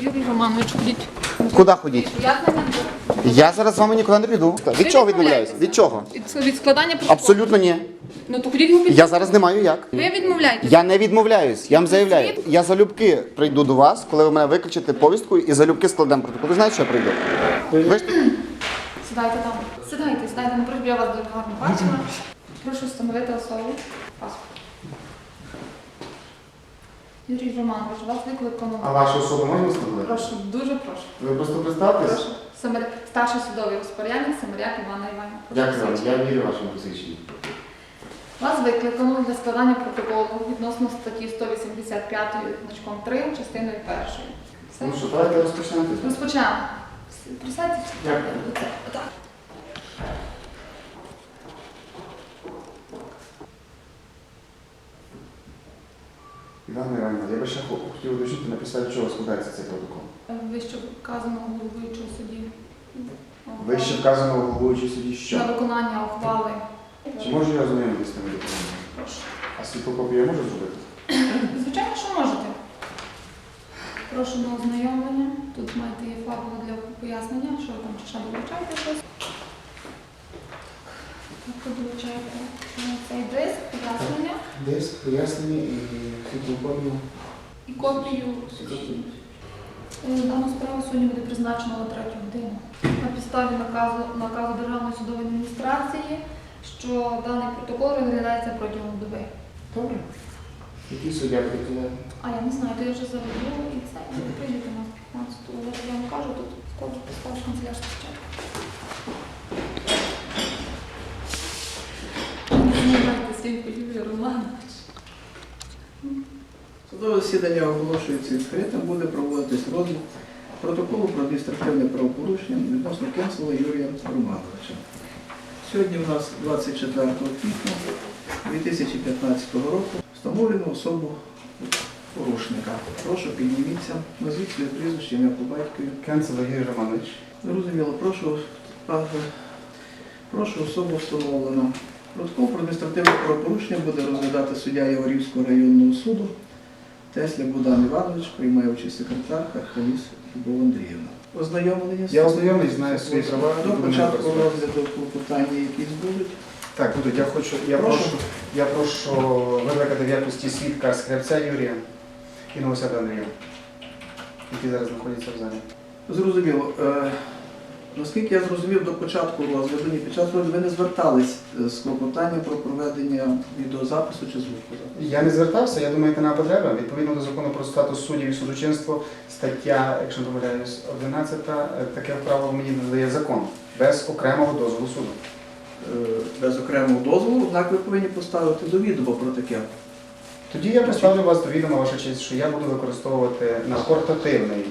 Юрій Романович, ходіть. Куди ходіть? Пояснення? Я зараз з вами нікуди не піду. Від чого відмовляюся? Від чого? Від, від складання протоколу. Абсолютно ні. Ну то ходіть губіть. Я зараз не маю як. Ви відмовляєтесь. Я не відмовляюсь, я вам заявляю. Я залюбки прийду до вас, коли ви мене викличете повістку і залюбки складемо протокол. Ви знаєте, що я прийду? Ви ж Сідайте там. Сідайте, сідайте, не я вас дуже гарно бачила. Прошу встановити особу. Юрій Романович, вас викликано. А вашу особу можна встановити? Прошу, дуже прошу. Ви просто представтесь. Прошу. Самаря... Старший судовий розпорядник Самаряк Івана. Прошу Дякую вам, я вірю вашому посвідченню. Вас викликано для складання протоколу відносно статті 185 значком 3 частиною 1. Все? Ну що, давайте розпочнемо. Розпочнемо. Присядьте. Дякую. Оце, Івана Іванівна, я би ще хотів уточнити, написати, чого складається цей протокол. Вище вказаного головуючого судді. Вище вказано в головуючій суді, На виконання ухвали. Чи можу я ознайомитися з тими документами? Прошу. А світлокопію я можу зробити? Звичайно, що можете. Прошу на ознайомлення. Тут маєте є фабула для пояснення, що ви там чи ще долучаєте щось. Так, ви долучаєте е, цей диск, пояснення Диск, пояснення і світлокопію. і копію. Е, Дану справу сьогодні буде призначено на третю годину. На підставі наказу, наказу Державної судової адміністрації, що даний протокол розглядається протягом доби. Добре. Який суддя буде? А я не знаю, то я вже заведу і це, і прийдете на 15 Зараз я вам кажу, тут скажу, поставиш канцелярську спочатку. Не знайте, скільки Юрій Романович. Судове засідання оголошується відкритим, буде проводитись розгляд протоколу про адміністративне правопорушення відносно Кенсела Юрія Романовича. Сьогодні у нас 24 квітня 2015 року встановлено особу порушника. Прошу підніміться, назвіть своє прізвище, ім'я по батькові. Кенцело Юрій Романович. Зрозуміло, прошу, прошу особу встановлено. Протокол про адміністративне правопорушення буде розглядати суддя Яворівського районного суду. Тесля Богдан Іванович, приймаючий секретар Хархаліс Любов Андріївна. Ознайомлення з Я ознайомлений, знаю свої права, До початку розгляду клопотання якісь будуть. Так, будуть. Я хочу, я Прошу. прошу, я прошу викликати в якості свідка Скрябця Юрія і Новоседа Андрія, які зараз знаходяться в залі. Зрозуміло. Наскільки я зрозумів, до початку розгляду, під час розгляду ви не звертались е, з клопотанням про проведення відеозапису чи звукозапису. Я не звертався, я думаю, це не потреба. Відповідно до закону про статус суддів і судочинство, стаття, якщо не помиляюсь, 11, е, таке право мені надає закон без окремого дозволу суду. Е, Без окремого дозволу, однак ви повинні поставити до відома про таке. Тоді я поставлю вас до відома, ваша честь, що я буду використовувати на портативний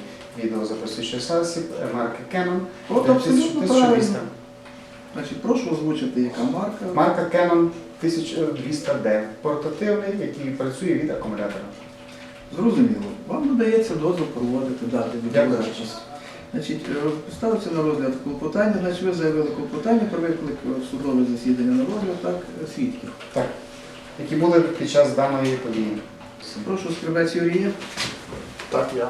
відеозаписуючий засіб марки Canon От абсолютно правильно. Значить, прошу озвучити, яка марка. Марка Canon 1200D. Портативний, який працює від акумулятора. Зрозуміло. Вам надається дозвіл проводити дати відеозапис. Значить, е, ставиться на розгляд клопотання, значить ви заявили клопотання про виклик в судове засідання на розгляд, так, свідків. Так. Які були під час даної події. Прошу скребець Юрія. Так, я.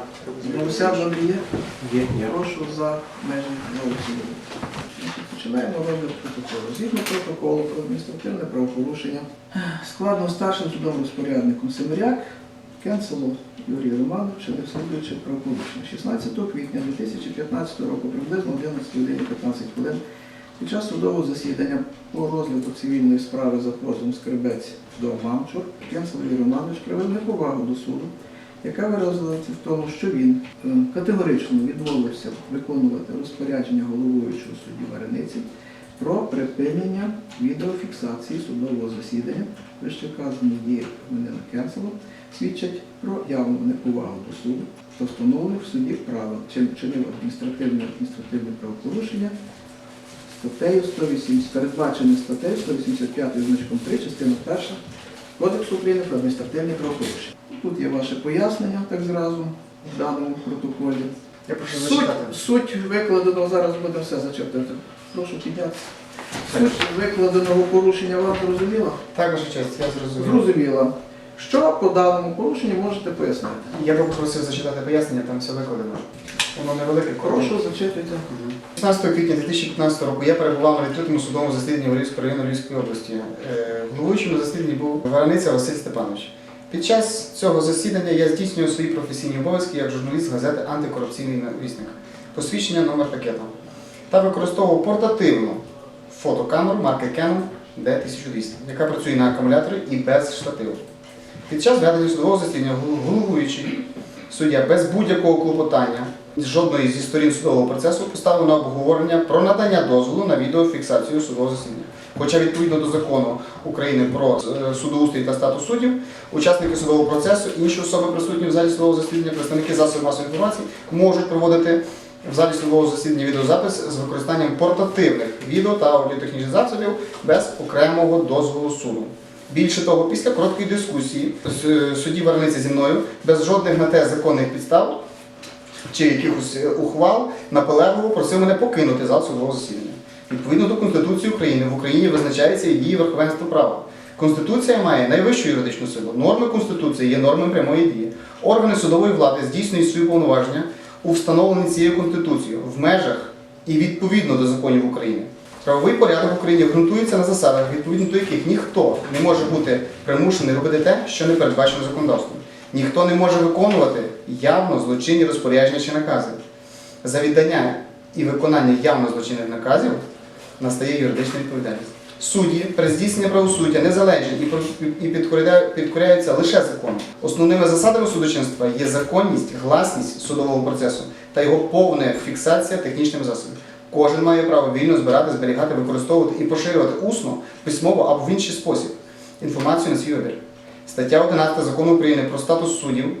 Мовся Андрія. Є, Прошу за межі новосілля. Починаємо розгляд протоколу. Згідно протоколу про адміністративне правопорушення, складно старшим судовим розпорядником Семиряк Кенселу Юрію Романовичу, не вслідуючи правопорушення. 16 квітня 2015 року, приблизно 11 годині 15 хвилин, під час судового засідання по розгляду цивільної справи за позовом Скребець до Мамчур, Кенсел Юрій Романович проявив неповагу до суду, яка виразилася в тому, що він е, категорично відмовився виконувати розпорядження головуючого судді Варениці про припинення відеофіксації судового засідання, вище вказані дії громадянина Кенселу, свідчать про явну неповагу до суду та встановлених в суді правил, чим чинив адміністративне адміністративне правопорушення статтею 180, передбачене статтею 185 значком 3, частина 1 Кодексу України про адміністративні правопорушення. Тут є ваше пояснення так зразу в даному протоколі. Я прошу Суть, зачитати. суть викладеного, зараз будемо все зачитати. Прошу підняти. Суть викладеного порушення вам зрозуміла? Так, ваша честь, я зрозумів. Зрозуміла. Що по даному порушенню можете пояснити? Я би попросив зачитати пояснення, там все викладено. Воно невелике, коротке. Прошу, зачитуйте. 16 квітня 2015 року я перебував на відкритому судовому засіданні Львівського району Львівської області. Е, Головуючим на засіданні був Вараниця Василь Степанович. Під час цього засідання я здійснюю свої професійні обов'язки як журналіст газети Антикорупційний вісник. Посвідчення номер пакету. Та використовував портативну фотокамеру марки Canon D1200, яка працює на акумуляторі і без штативу. Під час ведення судового засідання головуючий суддя без будь-якого клопотання жодної зі сторін судового процесу поставив на обговорення про надання дозволу на відеофіксацію судового засідання. Хоча відповідно до закону України про е, судоустрій та статус суддів, учасники судового процесу, інші особи присутні в залі судового засідання, представники засобів масової інформації можуть проводити в залі судового засідання відеозапис з використанням портативних відео та аудіотехнічних засобів без окремого дозволу суду. Більше того, після короткої дискусії судді Варниці зі мною без жодних на те законних підстав чи якихось е, ухвал наполегливо просив мене покинути зал судового засідання. Відповідно до Конституції України в Україні визначається і діє верховенство права. Конституція має найвищу юридичну силу. Норми Конституції є нормами прямої дії. Органи судової влади здійснюють свої повноваження у встановленні цією Конституцією в межах і відповідно до законів України. Правовий порядок в Україні ґрунтується на засадах, відповідно до яких ніхто не може бути примушений робити те, що не передбачено законодавством. Ніхто не може виконувати явно злочинні розпорядження чи накази. За віддання і виконання явно злочинних наказів настає юридична відповідальність. Судді при здійсненні правосуддя незалежні і підкоряються лише закону. Основними засадами судочинства є законність, гласність судового процесу та його повна фіксація технічними засобами. Кожен має право вільно збирати, зберігати, використовувати і поширювати усно, письмово або в інший спосіб інформацію на свій вибір. Стаття 11 закону України про статус суддів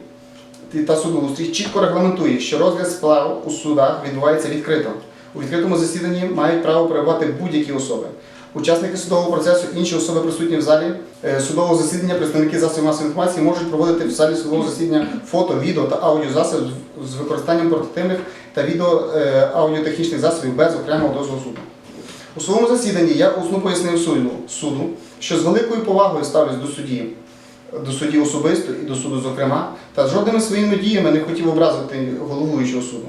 та судоустрій чітко регламентує, що розгляд справ у судах відбувається відкрито. У відкритому засіданні мають право перебувати будь-які особи. Учасники судового процесу, інші особи присутні в залі е, судового засідання, представники засобів масової інформації можуть проводити в залі судового засідання фото, відео та аудіозасобів з- використанням портативних та відео е, аудіотехнічних засобів без окремого дозволу суду. У своєму засіданні я усно пояснив суду, суду, що з великою повагою ставлюсь до судді, до судді особисто і до суду, зокрема, та жодними своїми діями не хотів образити головуючого суду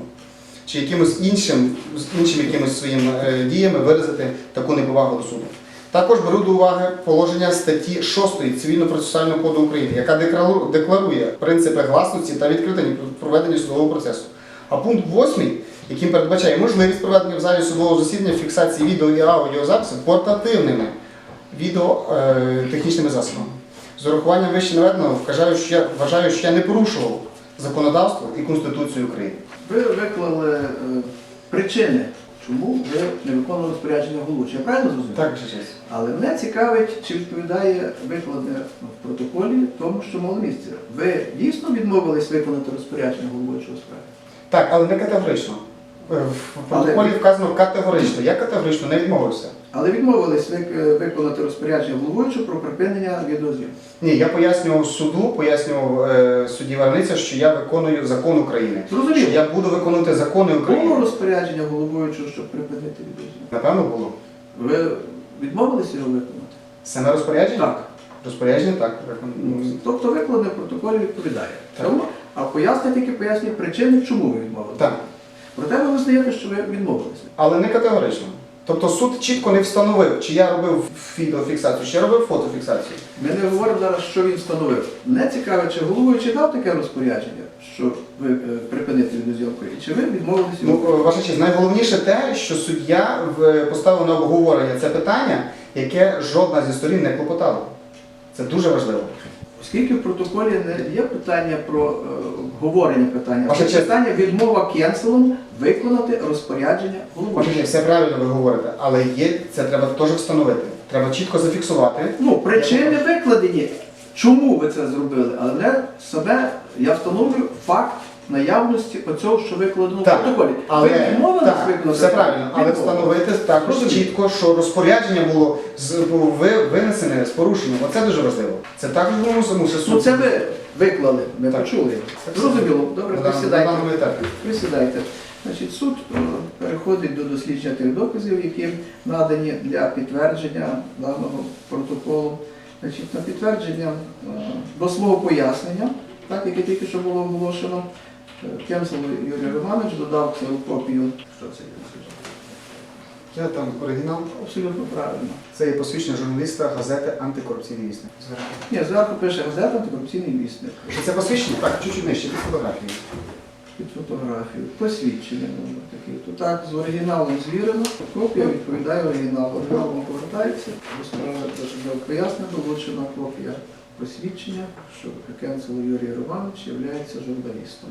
чи якимось іншим, іншим якимось своїм е, діями виразити таку неповагу до суду. Також беру до уваги положення статті 6 Цивільно-процесуального коду України, яка декларує принципи гласності та відкритості проведення судового процесу. А пункт 8, яким передбачає можливість проведення в залі судового засідання фіксації відео і аудіозаписів портативними відеотехнічними засобами. З урахуванням вище наведеного вважаю, що я не порушував законодавство і Конституцію України. Ви виклали е, причини, чому ви не виконували розпорядження головуючого. Я правильно зрозумів? Так, честь. Але мене цікавить, чи відповідає викладне в протоколі тому, що мало місце. Ви дійсно відмовились виконати розпорядження головуючого справи? Так, але не категорично. Е, В протоколі вказано категорично. Я категорично не відмовився. Але відмовились вик- виконати розпорядження головуючого про припинення відеозйомки. Ні, я пояснював суду, пояснював е, судді Варниця, що я виконую закон України. Зрозуміло. Що я буду виконувати закони Було України. розпорядження головуючого, щоб припинити відеозйомку? Напевно, було. Ви відмовились його виконати? Саме розпорядження? Так. Розпорядження так. Тобто викладне в протоколі відповідає. Так. Тому, а пояснення тільки пояснює причини, чому ви відмовилися. Так. Проте ви визнаєте, що ви відмовилися. Але не категорично. Тобто суд чітко не встановив, чи я робив відеофіксацію, чи я робив фотофіксацію. Ми не говоримо зараз, що він встановив. Не цікавить, чи головуючий дав таке розпорядження, що ви е, припинити відеозйомку, і чи ви відмовилися? Ну, е, ваша честь, найголовніше те, що суддя поставив на обговорення це питання, яке жодна зі сторін не клопотала. Це дуже важливо. Оскільки в протоколі не є питання про е, обговорення питання, є честь. питання відмова кенселом виконати розпорядження голови. честь, все правильно ви говорите, але є, це треба теж встановити. Треба чітко зафіксувати. Ну, причини викладені. Чому ви це зробили? Але мене себе я встановлюю факт наявності оцього, що викладено в Так, протоколі. Але ви відмовились так, виконати? все правильно, але Відмовились. встановити також Розумію. чітко, що розпорядження було з було ви- винесене з порушенням. Оце дуже важливо. Це також було мусимо Ну це ви виклали, ми Так. почули. Це все. Зрозуміло, добре, на, дан- на присідайте. даному етапі. Присідайте. Значить, суд е, переходить до дослідження тих доказів, які надані для підтвердження даного протоколу. Значить, на підтвердження е, до свого пояснення, так яке тільки що було оголошено, Кенцел Юрій Романович додав цю копію. Що це є? Це там оригінал. Абсолютно правильно. Це є посвідчення журналіста газети Антикорупційний вісник. Ні, зверху пише газета антикорупційний вісник. Що це посвідчення? Так, чуть-чуть нижче, під фотографією. Під фотографію. Посвідчення номер такий. То так, з оригіналом звірено, копія відповідає оригіналу. Оригінал вам повертається, до справи до пояснення долучена копія посвідчення, що Кенцел Юрій Романович є журналістом.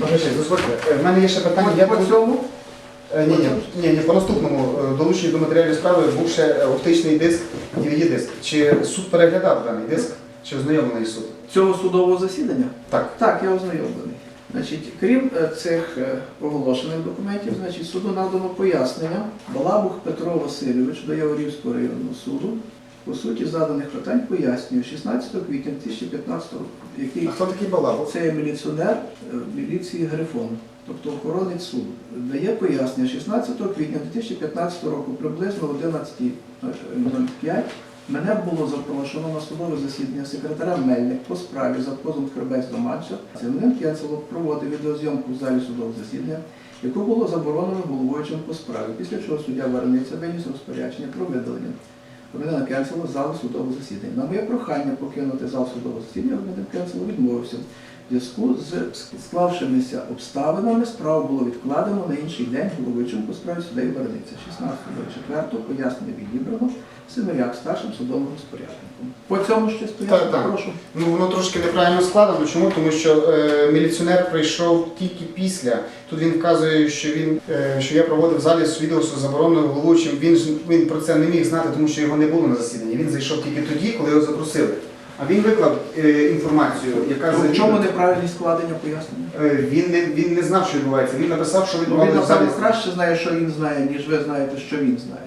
Подожди, дозвольте. Е, В мене є ще питання. Я По цьому Е, Ні, ні, ні, ні, по наступному е, до матеріалів справи був ще е, оптичний диск, DVD-диск. Чи суд переглядав даний диск, чи ознайомлений суд? цього судового засідання? Так. Так, я ознайомлений. Значить, крім е, цих е, оголошених документів, значить, суду надано пояснення Балабух Петро Васильович до Яворівського районного суду. По суті, заданих питань пояснює 16 квітня 2015 року, який А хто такий Балабов? це є міліціонер е, міліції Грифон, тобто охоронець суду. Дає пояснення 16 квітня 2015 року приблизно о 11.05 мене було запрошено на судове засідання секретаря Мельник по справі за позовом Хребець до матча. Цивним Кенцелов проводив відеозйомку в залі судового засідання, яку було заборонено головуючим по справі, після чого суддя Варениця виніс розпорядження про видалення. Громадянина Кенсело з залу судового засідання. На моє прохання покинути зал судового засідання громадянин Кенсело відмовився. В зв'язку з склавшимися обставинами справу було відкладено на інший день головуючим по справі судей Варениця. 16.04 пояснення відібрано Семиряк старшим судовим розпорядником. По цьому ще стоять, Так, так. Ну воно трошки неправильно складено. Чому? Тому що е, міліціонер прийшов тільки після. Тут він вказує, що він е, що я проводив в залі з відео з забороненим головуючим. Він він про це не міг знати, тому що його не було на засіданні. Він зайшов тільки тоді, коли його запросили. А він виклав е, інформацію, яка Ну, В чому неправильність складення пояснення? Е, Він не він не знав, що відбувається. Він написав, що він, відбувається в залі. напевно, краще знає, що він знає, ніж ви знаєте, що він знає.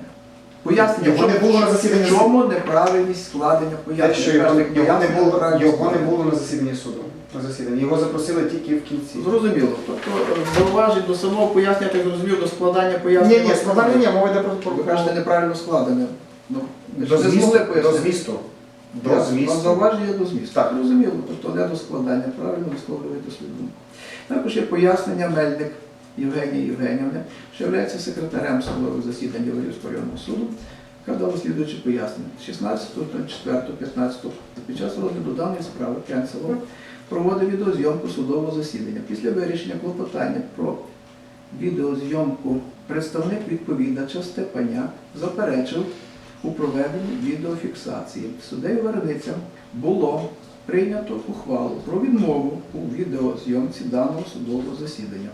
Пояснення, Його не було на засіданні в чому неправильність складення Те, пояснення? що його, Кажете, його не пояснення було, неправильність його не складення. було на засіданні суду. На засіданні. Його запросили тільки в кінці. Зрозуміло. Тобто е, зауважень до самого пояснення, я так зрозумів, до складання пояснення. Ні, ні, складання ні, мова йде про, про, Ви кажете, неправильно складене. Ну, ж до не змісту. змогли До пояснити. змісту. До. Змісту. зауваження до змісту. Так. Зрозуміло, тобто не до складання, правильно висловлюєте свою думку. Також є пояснення Мельник Євгенії Євгенівни, що є секретарем судового засідання Валівського районного суду, яка дала слідуючі пояснення. 16.04.15 під час розгляду даної справи Кенцелов проводив відеозйомку судового засідання. Після вирішення клопотання про відеозйомку представник відповідача Степаняк заперечив у проведенні відеофіксації. Суддею Вареницям було прийнято ухвалу про відмову у відеозйомці даного судового засідання.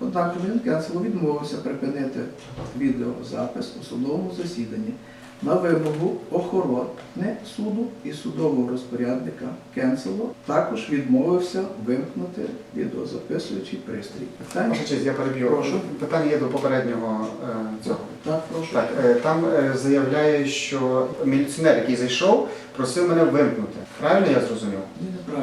Однак Кенцело відмовився припинити відеозапис у судовому засіданні на вимогу охорони суду і судового розпорядника Кенцело також відмовився вимкнути відеозаписуючий пристрій. Питання? Ваша честь, я переб'ю. Прошу. Питання є до попереднього е, цього. Так, прошу. Так, е, там е, заявляє, що міліціонер, який зайшов, просив мене вимкнути. Правильно я зрозумів?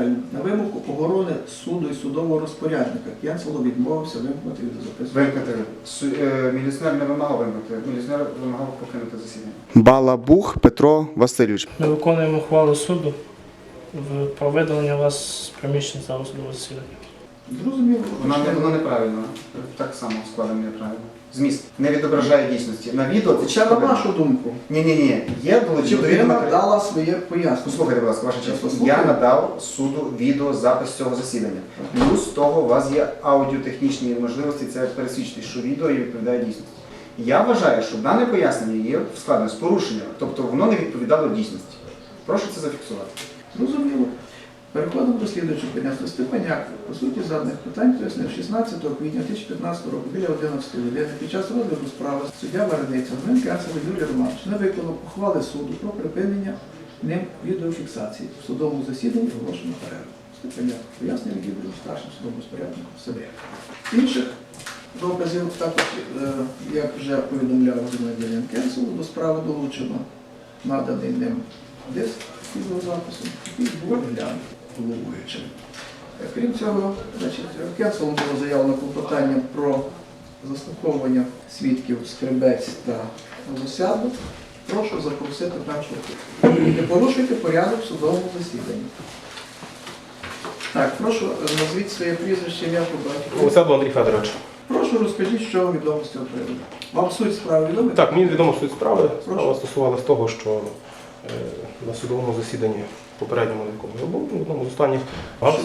Ні. На вимогу охорони суду і судового розпорядника Кенцело відмовився вимкнути відеозаписуючий. Вимкнути. Су- е, Міліціонер не вимагав вимкнути. Міліціонер вимагав покинути засідання. Балабух Петро Васильович. Ми виконуємо ухвалу суду в- про видалення вас з приміщення залу судового засідання. Зрозуміло. Вона не воно неправильно. Так само складено неправильно. Зміст не відображає дійсності. На відео це Ще на видно. вашу думку. Ні, ні, ні. Є долучив до відео Людина матеріал. дала своє пояснення. Послухайте, будь ласка, ваша Я честь. послухаю. Я надав суду відеозапис цього засідання. Плюс того, у вас є аудіотехнічні можливості це пересвідчити, що відео і відповідає дійсності. Я вважаю, що дане пояснення є складне з порушенням, тобто воно не відповідало дійсності. Прошу це зафіксувати. Зрозуміло. Переходимо до слідуючого поняття. Степаняк, по суті, заданих питань пояснив 16 квітня 2015 року біля 11 години під час розгляду справи суддя Варениця Грин Кенцело Юрій Романович не виконав ухвали суду про припинення ним відеофіксації в судовому засіданні оголошено перерву. Степаняк пояснив відібрано старшим судовим розпорядником себе. Інших доказів також, е, як вже повідомляв громадянин Кенцело, до справи долучено наданий ним диск відеозапису, який був глянутий головуючим. Е, Крім цього, Кенселом було заявлено клопотання про заслуховування свідків Скребець та Лосяду. прошу запросити першого. Не порушуйте порядок в судовому засіданні. Так, прошу, е, назвіть своє прізвище, ім'я по батькові. Оседло Андрій Федорович. Прошу розкажіть, що відомо з цього приводу. Вам суть справи відома? Так, мені відомо суть справи. Справа стосувалася того, що е, на судовому засіданні попередньому, якому я був, в одному з останніх,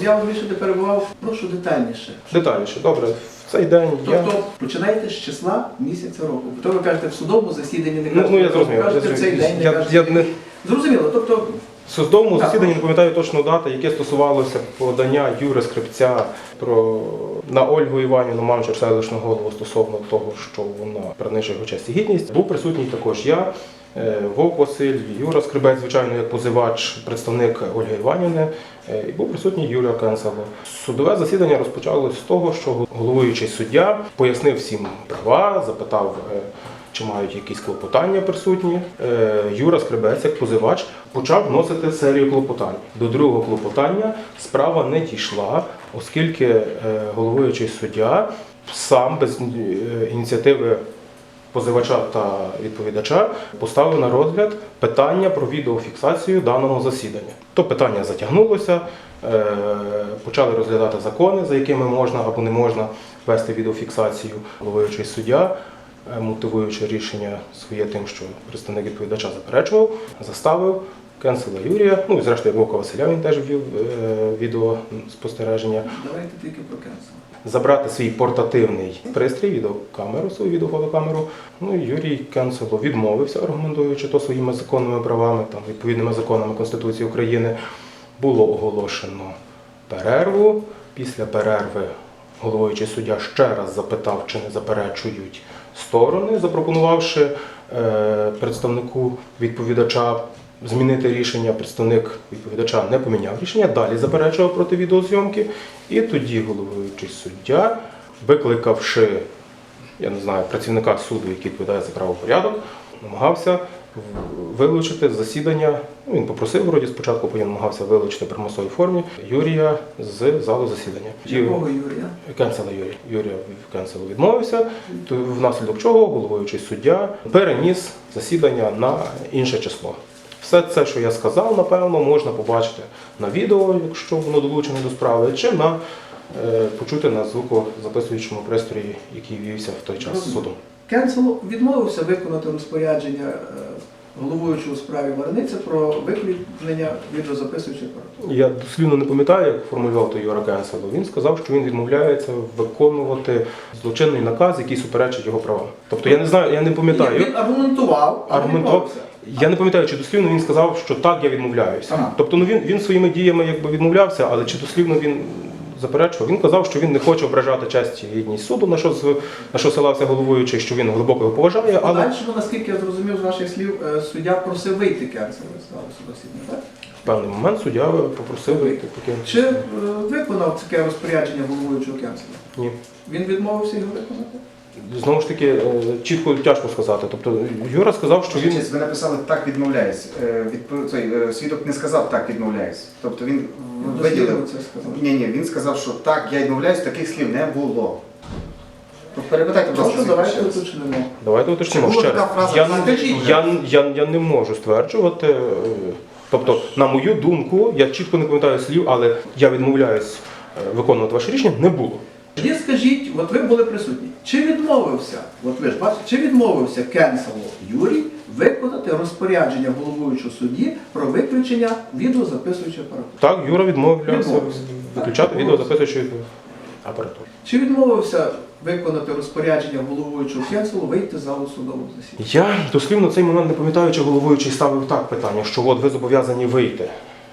я вам більше перебував, прошу детальніше. детальніше. Добре, в цей день я. Тобто починаєте з числа місяця року. То ви кажете в судовому засіданні, не Ну, кажете, ну я. Я, в цей зрозумів. день, не я, кажете. я не Зрозуміло, тобто в судовому Так, засіданні не пам'ятаю точно дати, яке стосувалося подання Юри Скрипця про на Ольгу Іванівну, мамчу селищного голову стосовно того, що вона принижує його честь і гідність. Був присутній також я. Е, Вовк Василь, Юра Скрибець, звичайно, як позивач, представник Ольги Іванівни, е, і був присутній Юрія Кенсело. Судове засідання розпочалось з того, що головуючий суддя пояснив всім права, запитав, е, чи мають якісь клопотання присутні. Юра Скрибець, як позивач, почав вносити серію клопотань. До другого клопотання справа не дійшла, оскільки головуючий суддя сам без ініціативи позивача та відповідача поставив на розгляд питання про відеофіксацію даного засідання. То питання затягнулося, е, почали розглядати закони, за якими можна або не можна вести відеофіксацію. Головуючий суддя, е, мотивуючи рішення своє тим, що представник відповідача заперечував, заставив Кенсела Юрія, ну і зрештою Вовка Василя він теж ввів е, відеоспостереження давайте тільки про кенсел. Забрати свій портативний пристрій, відеокамеру, свою відеофотокамеру. Ну Юрій Кенсело відмовився, аргументуючи то своїми законними правами, там відповідними законами Конституції України. Було оголошено перерву. Після перерви головуючий суддя ще раз запитав, чи не заперечують сторони, запропонувавши е, представнику відповідача змінити рішення. Представник відповідача не поміняв рішення, далі заперечував проти відеозйомки. І тоді головуючий суддя, викликавши, я не знаю, працівника суду, який відповідає за правопорядок, намагався вилучити з засідання. Ну, він попросив вроді спочатку, потім намагався вилучити в примусовій формі Юрія з залу засідання. Якого Юрія? Кенсела Юрія. Юрія Кенселу відмовився, то внаслідок чого головуючий суддя переніс засідання на інше число. Все це, що я сказав, напевно, можна побачити на відео, якщо воно долучене до справи, чи на е, почути на звукозаписуючому пристрої, який вівся в той час судом. Кенсел відмовився виконати розпорядження е, головуючого у справі Варениця про виключення відеозаписуючої апаратури. Я дослівно не пам'ятаю, як формулював той Юра Кенсело. Він сказав, що він відмовляється виконувати злочинний наказ, який суперечить його правам. Тобто я не знаю, я не пам'ятаю. Він аргументував, Аргументував. Я не пам'ятаю, чи дослівно він сказав, що так, я відмовляюся. Ага. Тобто, ну він, він своїми діями якби відмовлявся, але чи дослівно він заперечував? Він казав, що він не хоче ображати честь і гідність суду, на що, на що селався головуючий, що він глибоко його поважає, але Подальшому, наскільки я зрозумів з ваших слів, е, суддя просив вийти Кенсела з так? в певний момент суддя попросив вийти. Таке. Чи е, виконав таке розпорядження головуючого Кенсела? Ні. Він відмовився його виконати? Знову ж таки, е, чітко тяжко сказати. Тобто Юра сказав, що він Ви написали так відмовляюсь. Е, відпо- цей, е, свідок не сказав так відмовляюсь. Тобто він виділив. це сказав. Ні, ні, він сказав, що так, я відмовляюсь, таких слів не було. Перепитайте, будь ласка, давайте уточнимо. Давайте уточнимо ще раз. Я, я, я, я не можу стверджувати. Тобто, на мою думку, я чітко не пам'ятаю слів, але я відмовляюсь виконувати ваше рішення, не було. Тоді скажіть, от ви були присутні, чи відмовився, от ви ж бачите, чи відмовився Кенсело Юрій виконати розпорядження головуючого судді про виключення відеозаписуючої апаратури? Так, Юра відмовлявся Відмовився. виключати Так, відеозаписуючу апаратуру. Чи відмовився виконати розпорядження головуючого Кенселу вийти з залу судового засідання? Я дослівно цей момент не пам'ятаю, чи головуючий ставив так питання, що от ви зобов'язані вийти.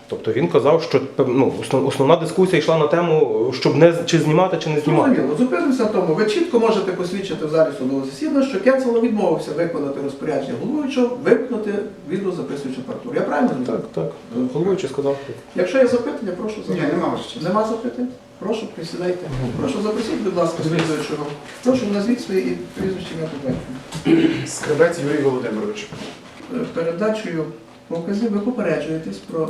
Тобто він казав, що ну, основ- основна дискусія йшла на тему, щоб не чи знімати, чи не знімати. Зрозуміло, зупинимося на тому. Ви чітко можете посвідчити в залі судового засідання, що Кенсело відмовився виконати розпорядження головуючого, вимкнути відеозаписуючу апаратуру. Я правильно розумію? Так, так. Головуючий сказав. Якщо є запитання, прошу Ні, нема честь. Нема запитань? Прошу, присідайте. Прошу запросіть, будь ласка, слідуючого. Прошу, назвіть свої прізвище ім'я по батькові. Скребець Юрій Володимирович. Е, Передачею показів ви попереджуєтесь про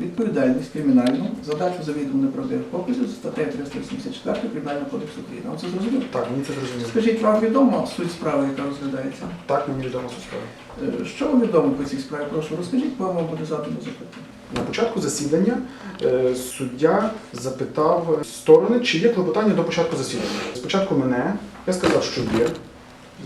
відповідальність кримінальну задачу завідомо неправдивих показів за статтею 384 Кримінального кодексу України. Вам це зрозуміло? Так, мені це зрозуміло. Скажіть, вам відомо суть справи, яка розглядається? Так, мені відомо цю справу. Е, Що вам відомо по цій справі? Прошу розкажіть, бо вам буде задано запитання. На початку засідання е, суддя запитав сторони, чи є клопотання до початку засідання. Спочатку мене, я сказав, що є.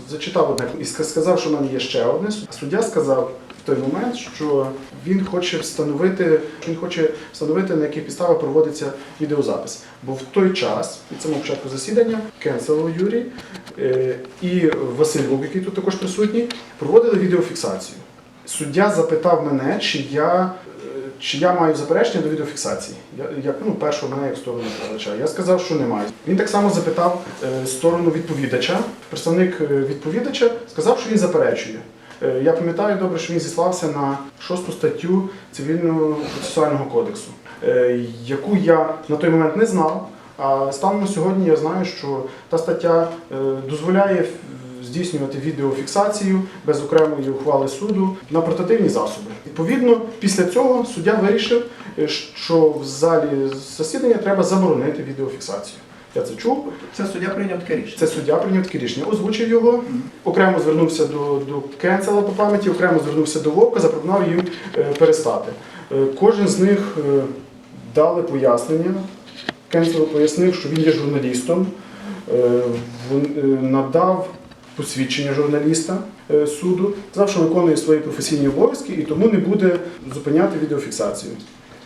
Зачитав одне і сказав, що в мене є ще одне. А суддя сказав той момент, що він хоче встановити, він хоче встановити, на яких підставах проводиться відеозапис. Бо в той час, від самого початку засідання, Кенсело Юрій е, і Василь Лук, який тут також присутній, проводили відеофіксацію. Суддя запитав мене, чи я, е, чи я маю заперечення до відеофіксації. Я, як ну, першого мене як сторону відповідача. Я сказав, що не маю. Він так само запитав е, сторону відповідача. Представник відповідача сказав, що він заперечує. Е, Я пам'ятаю добре, що він зіслався на шосту статтю цивільного процесуального кодексу, е, яку я на той момент не знав. А станом на сьогодні я знаю, що та стаття е, дозволяє здійснювати відеофіксацію без окремої ухвали суду на портативні засоби. Відповідно, після цього суддя вирішив, що в залі засідання треба заборонити відеофіксацію. Я це чув. Це суддя прийняв таке рішення. Це суддя прийняв таке рішення, озвучив його, окремо звернувся до, до Кенцела по пам'яті, окремо звернувся до Вовка, запропонував їм е, перестати. Е, Кожен з них е, дали пояснення. Кенцел пояснив, що він є журналістом, надав посвідчення журналіста суду, сказав, що виконує свої професійні обов'язки і тому не буде зупиняти відеофіксацію.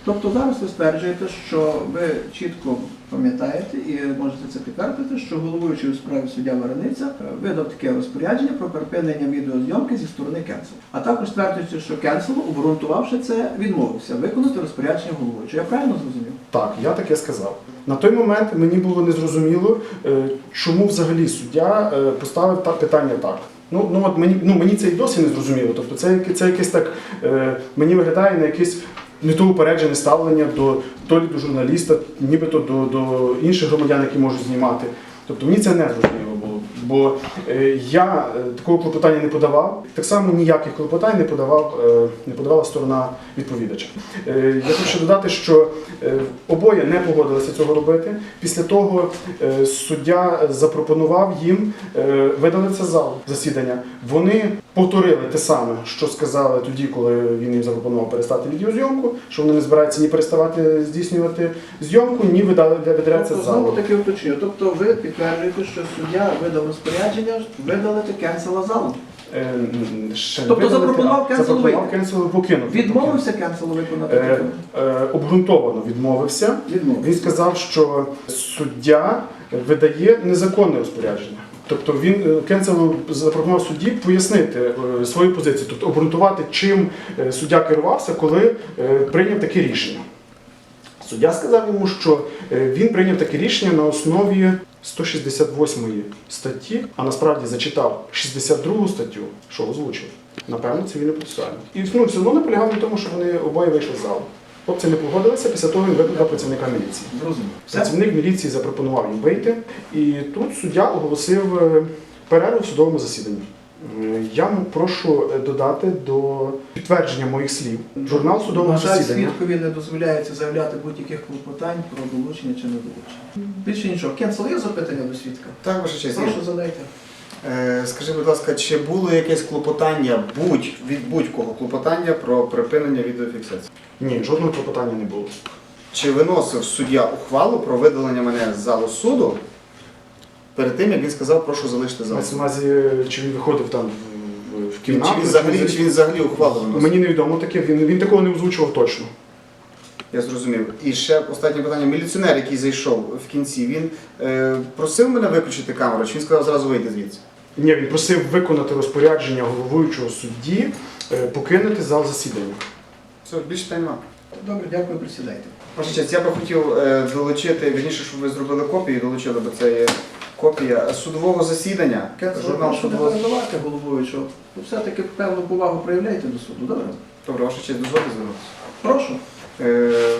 Тобто зараз ви стверджуєте, що ви чітко пам'ятаєте і можете це підтвердити, що головуючий у справі суддя Варениця видав таке розпорядження про припинення відеозйомки зі сторони Кенсел. А також стверджується, що Кенсел, обґрунтувавши це, відмовився виконати розпорядження головуючого. Я правильно зрозумів? Так, я таке сказав. На той момент мені було незрозуміло, е, чому взагалі суддя е, поставив так питання так. Ну, ну от мені, ну мені це і досі не зрозуміло. Тобто це, це якесь так е, мені виглядає на якесь не то упереджене ставлення до то лі до журналіста, нібито до, до інших громадян, які можуть знімати. Тобто мені це не зрозуміло було. Бо е, я е, такого клопотання не подавав, так само ніяких клопотань не подавав, е, не подавала сторона відповідача. Я хочу додати, що обоє не погодилися цього робити. Після того суддя запропонував їм видалитися з залу засідання. Вони повторили те саме, що сказали тоді, коли він їм запропонував перестати відеозйомку, що вони не збираються ні переставати здійснювати зйомку, ні видали- видалятися Тобто, з залу. знову таки уточнюю. Тобто ви підтверджуєте, що суддя видав розпорядження видалити Кенсела залу. Е, ще Тобто видалити, запропонував Кенселу покинути. Відмовився Кенселу виконати Е, е, обґрунтовано відмовився. Відмовився. Він сказав, що суддя видає незаконне розпорядження. Тобто він е, запропонував судді пояснити е, свою позицію, тобто обґрунтувати, чим е, суддя керувався, коли е, прийняв таке рішення. Суддя сказав йому, що е, він прийняв таке рішення на основі 168 статті, а насправді зачитав 62 статтю, що озвучив, напевно, цивільно процесуально. І ну, все одно наполягав на тому, що вони обоє вийшли з залу. Хлопці не погодилися, після того він викликав працівника міліції. Зрозумів. Працівник міліції запропонував їм вийти, і тут суддя оголосив е, перерву в судовому засіданні. Е, Я прошу е, додати до підтвердження моїх слів журнал судового На жаль, засідання. свідкові не дозволяється заявляти будь-яких клопотань про долучення чи не долучення. Більше нічого. Кенсел, є запитання до свідка? Так, ваша честь. Прошу задайте. Е, Скажи, будь ласка, чи було якесь клопотання будь від будь-кого клопотання про припинення відеофіксації? Ні, жодного клопотання не було. Чи виносив суддя ухвалу про видалення мене з залу суду перед тим, як він сказав, прошу залишити зал? Мається на увазі, чи він виходив там в, в- в Чи він взагалі, чи він взагалі ухвалу виносив? Мені невідомо таке, він, він такого не озвучував точно. Я зрозумів. І ще останнє питання. Міліціонер, який зайшов в кінці, він е, просив мене виключити камеру, чи він сказав зразу вийти звідси? Ні, він просив виконати розпорядження головуючого судді, е, покинути зал засідання. Все, більше питань нема. Добре, дякую, присідайте. Ваша честь, я би хотів е, долучити, вірніше, щоб ви зробили копію, долучили, бо це є копія судового засідання. Кенсел, Журнал прошу не судового. передавати головуючого. Ви Все-таки певну повагу проявляйте до суду, добре? Добре, ваша честь, дозвольте звернутися. Прошу. Е,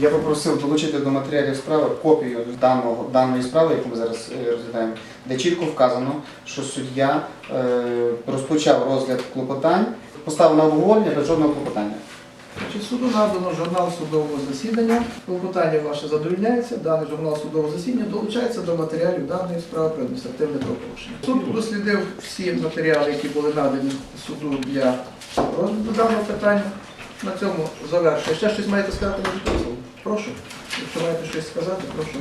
Я попросив долучити до матеріалів справи копію даного, даної справи, яку ми зараз е, розглядаємо, де чітко вказано, що суддя е, розпочав розгляд клопотань, поставив на обговорення без жодного клопотання. Чи суду надано журнал судового засідання. Клопотання ваше задовільняється. Даний журнал судового засідання долучається до матеріалів даної справи про адміністративне правопорушення. Суд дослідив всі матеріали, які були надані суду для розгляду даного питання. На цьому завершую. Ще щось маєте сказати на? Прошу. Якщо маєте щось сказати, прошу.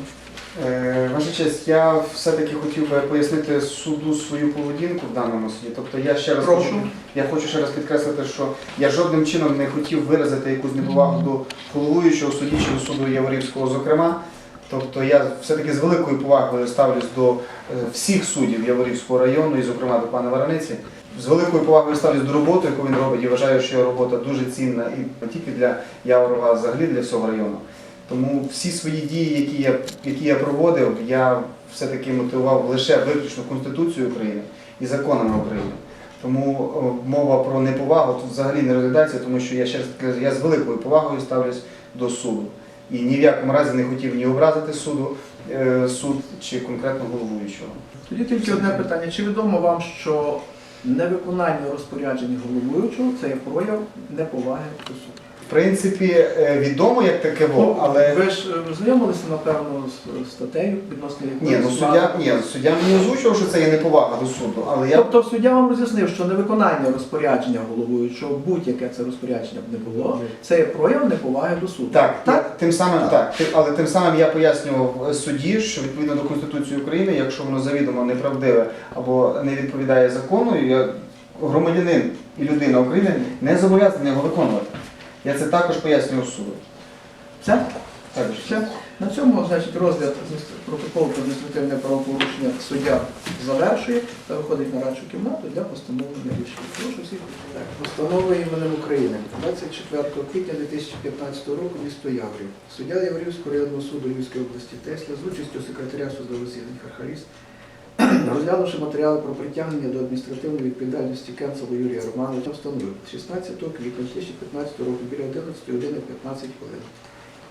Е, Ваша честь, я все-таки хотів би пояснити суду свою поведінку в даному суді. Тобто я ще раз Прошу. хочу, я хочу ще раз підкреслити, що я жодним чином не хотів виразити якусь неповагу до головуючого суддівчого суду Яворівського, зокрема. Тобто я все-таки з великою повагою ставлюсь до е, всіх суддів Яворівського району, і зокрема до пана Вараниці. З великою повагою ставлюсь до роботи, яку він робить, і вважаю, що робота дуже цінна і не тільки для Яворова, а взагалі для всього району. Тому всі свої дії, які я, які я проводив, я все-таки мотивував лише виключно Конституцією України і законами України. Тому мова про неповагу тут взагалі не розглядається, тому що я ще раз кажу, я з великою повагою ставлюсь до суду. І ні в якому разі не хотів ні образити суду, е, суд чи конкретно головуючого. Тоді тільки одне питання. Чи відомо вам, що невиконання розпоряджень головуючого це є прояв неповаги до суду? Принципі, е, відомо як таке, во, але Ви ж е, знайомилися, напевно, з статтею відносно якої ні, ну суддя, ні, суддя мені озвучував, що це є неповага до суду, але я Тобто суддя вам роз'яснив, що невиконання розпорядження головуючого, будь-яке це розпорядження б не було, це є прояв неповаги до суду. Так, так? так, тим самим так. Ти- Але тим самим я пояснював е, судді, що відповідно до Конституції України, якщо воно завідомо неправдиве або не відповідає закону, я громадянин і людина України не зобов'язаний його виконувати. Я це також пояснював суду. Все? Також. Все. На цьому, значить, розгляд протоколу про адміністративне правопорушення суддя завершує та виходить на радшу кімнату для постановлення рішення. Прошу всіх так. Постанова іменем України 24 квітня 2015 року місто Яврів. Суддя Яврівського районного суду Львівської області Тесля з участю секретаря судового засідань Хархаліс, розглянувши матеріали про притягнення до адміністративної відповідальності Кенцева Юрія Романовича, встановив 16 квітня 2015 року біля 11 години 15 хвилин.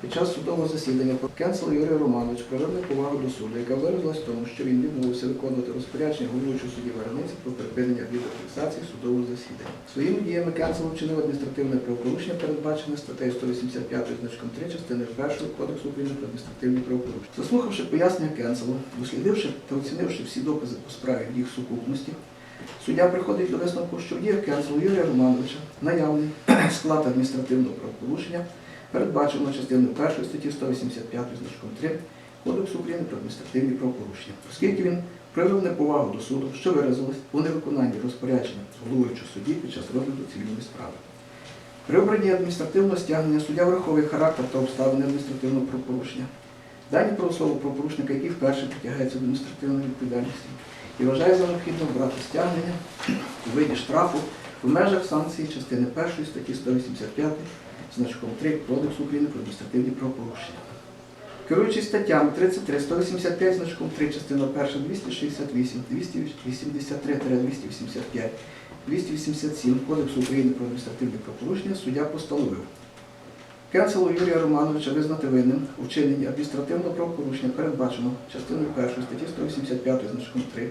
Під час судового засідання Кенцел Юрій Романович проявив неповагу до суду, яка виразилась в тому, що він відмовився виконувати розпорядження головуючого судді Варениці про припинення відеофіксації судового засідання. Своїми діями Кенцел вчинив адміністративне правопорушення, передбачене статтею 185 значком 3 частини 1 Кодексу України про адміністративні правопорушення. Заслухавши пояснення Кенцелу, дослідивши та оцінивши всі докази по справі в їх сукупності, Суддя приходить до висновку, що в діях Кенцелу Юрія Романовича наявний склад адміністративного правопорушення, передбачено частиною 1 статті 185 значком 3 Кодексу України про адміністративні правопорушення, оскільки він проявив неповагу до суду, що виразилось у невиконанні розпорядження головуючого судді під час розгляду цивільної справи. При обранні адміністративного стягнення суддя враховує характер та обставини адміністративного правопорушення, дані про особу правопорушника, який вперше притягається до адміністративної відповідальності, і вважає за необхідне обрати стягнення у виді штрафу в межах санкції частини 1 статті 185 значком 3 Кодексу України про адміністративні правопорушення. Керуючись статтями 33, 185 значком 3, частина 1, 268, 283-285, 287 Кодексу України про адміністративні правопорушення, суддя постановив Кенцелу Юрія Романовича визнати винним у вчиненні адміністративного правопорушення, передбачено частиною 1 статті 185 значком 3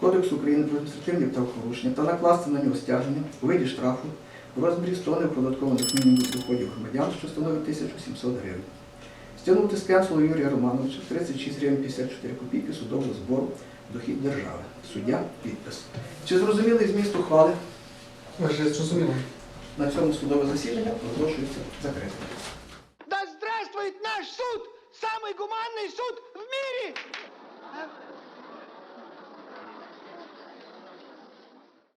Кодексу України про адміністративні правопорушення та накласти на нього стягнення у виді штрафу в розмірі 100 неоподаткованих мінімумів доходів громадян, що становить 1700 гривень. Стягнути з Кенцелу Юрія Романовича 36 гривень 54 копійки судового збору дохід держави. Суддя підпис. Чи зрозумілий зміст ухвали? Ваше зрозуміло. На цьому судове засідання оголошується закритим. Да здравствует наш суд! Самый гуманный суд в мире!